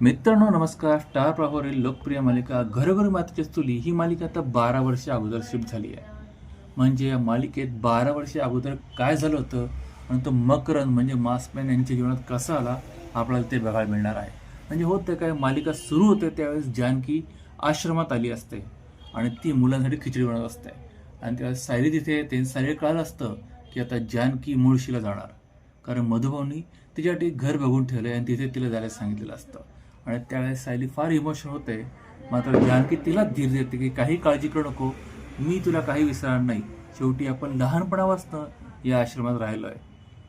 मित्रांनो नमस्कार. स्टार प्रवाहावरील लोकप्रिय मालिका घरोघरी मातीची चुली ही मालिका आता बारा वर्षे अगोदर शिफ्ट झाली आहे. म्हणजे या मालिकेत बारा वर्षे अगोदर काय झालं होतं आणि तो मकरन म्हणजे मासमॅन यांच्या जीवनात कसा आला आपल्याला ते बघायला मिळणार आहे. म्हणजे होतं काय मालिका सुरू होते त्यावेळेस जानकी आश्रमात आली असते आणि ती मुलांसाठी खिचडी बनवत असते. आणि त्यावेळेस सायली तिथे ते सायली कळालं असतं की आता जानकी मुळशीला जाणार. कारण मधुभाऊनी तिच्यासाठी घर बघून ठेवलं आणि तिथे तिला जायला सांगितलेलं असतं. आणि त्यावेळेस सायली फार इमोशनल होते. मात्र जानकी तिला धीर देते की काही काळजी करू नको. मी तुला काही विसरणार नाही. शेवटी आपण लहानपणापासून या आश्रमात राहिलो आहे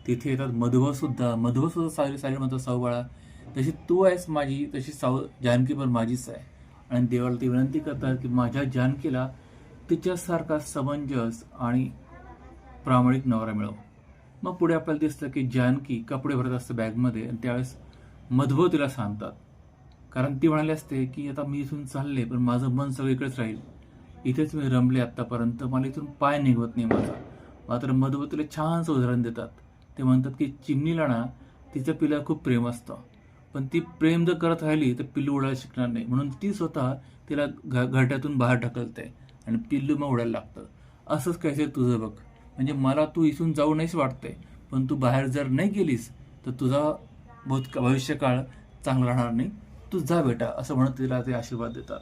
तिथे येतात मधुभाऊ सुद्धा सायली सायली म्हणतो साऊ बाळा जशी तू आहेस माझी तशी साऊ जानकी पण माझीच आहे. आणि देवाला ती विनंती करतात की माझ्या जानकीला तिच्यासारखा समंजस आणि प्रामाणिक नवरा मिळव. मग पुढे आपल्याला दिसतं की जानकी कपडे भरत असतं बॅगमध्ये आणि त्यावेळेस मधुभाऊ तिला सांगतात. कारण ती म्हणाली असते की आता मी इथून चालले पण माझं मन सगळीकडेच राहील. इथेच मी रमले आत्तापर्यंत. मला इथून पाय निघवत नाही माझा. मात्र मधुभाऊ तिला छानसं उदाहरण देतात. ते म्हणतात की चिमणीला ना तिच्या पिल्ला खूप प्रेम असतं. पण ती प्रेम जर करत राहिली तर पिल्लू उडायला शिकणार नाही. म्हणून ती स्वतः तिला घ घरट्यातून बाहेर ढकलते आणि पिल्लू मग उडायला लागतं. असंच काहीतरी तुझं बघ. म्हणजे मला तू इथून जाऊ नाहीच वाटते पण तू बाहेर जर नाही गेलीस तर तुझा भूत भविष्यकाळ चांगला राहणार नाही. तू जा बेटा असं म्हणत तिला ते आशीर्वाद देतात.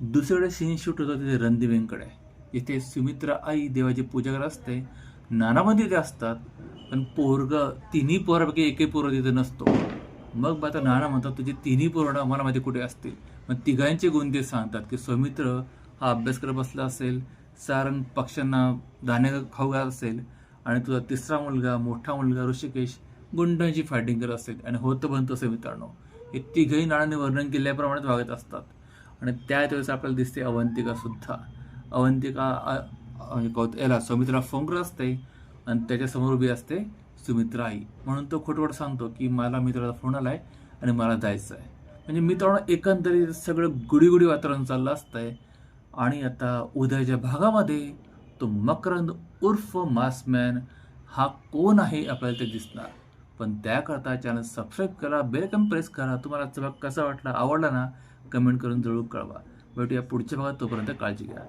दुसरीकडे सीन शूट होतं तिथे रणदिवेंकडे. इथे सुमित्रा आई देवाची पूजा करत असते नानामध्ये ते तिथे असतात पण पोरग तिन्ही पोरापैकी एकही पोरं तिथे नसतो. मग आता नाना म्हणतात तुझे तिन्ही पोरं आम्हाला माहिती कुठे असतील? मग तिघांचे गुण ते सांगतात की सौमित्र हा अभ्यास करत बसला असेल सारंग पक्ष्यांना दाणे खाऊ घालत असेल आणि तुझा तिसरा मुलगा मोठा मुलगा ऋषिकेश गुंडांची फायटिंग करत असेल. आणि होतं बनतो तसं मित्रांनो. हे तिघही नाणांनी वर्णन केल्याप्रमाणेच वागत असतात. आणि त्याच वेळेस आपल्याला दिसते अवंतिका सुद्धा. अवंतिका म्हणजे याला सौमित्रा फोंगर असते आणि त्याच्यासमोर उभी असते सुमित्रा आई म्हणून तो खोटवट सांगतो की मला मित्राचा फोन आला आहे आणि मला जायचं आहे म्हणजे मित्रांनो एकंदरीत सगळं गुडीगुडी वातावरण चाललं असतंय. आणि आता उद्याच्या भागामध्ये तो मकरंद उर्फ मासमॅन हा कोण आहे आपल्याला ते दिसणार. पण त्याकरता चॅनल सबस्क्राईब करा बेलकन प्रेस करा. तुम्हाला आजचा भाग कसा वाटला आवडला ना कमेंट करून जरूर कळवा. भेटूया पुढच्या भागात तोपर्यंत काळजी घ्या.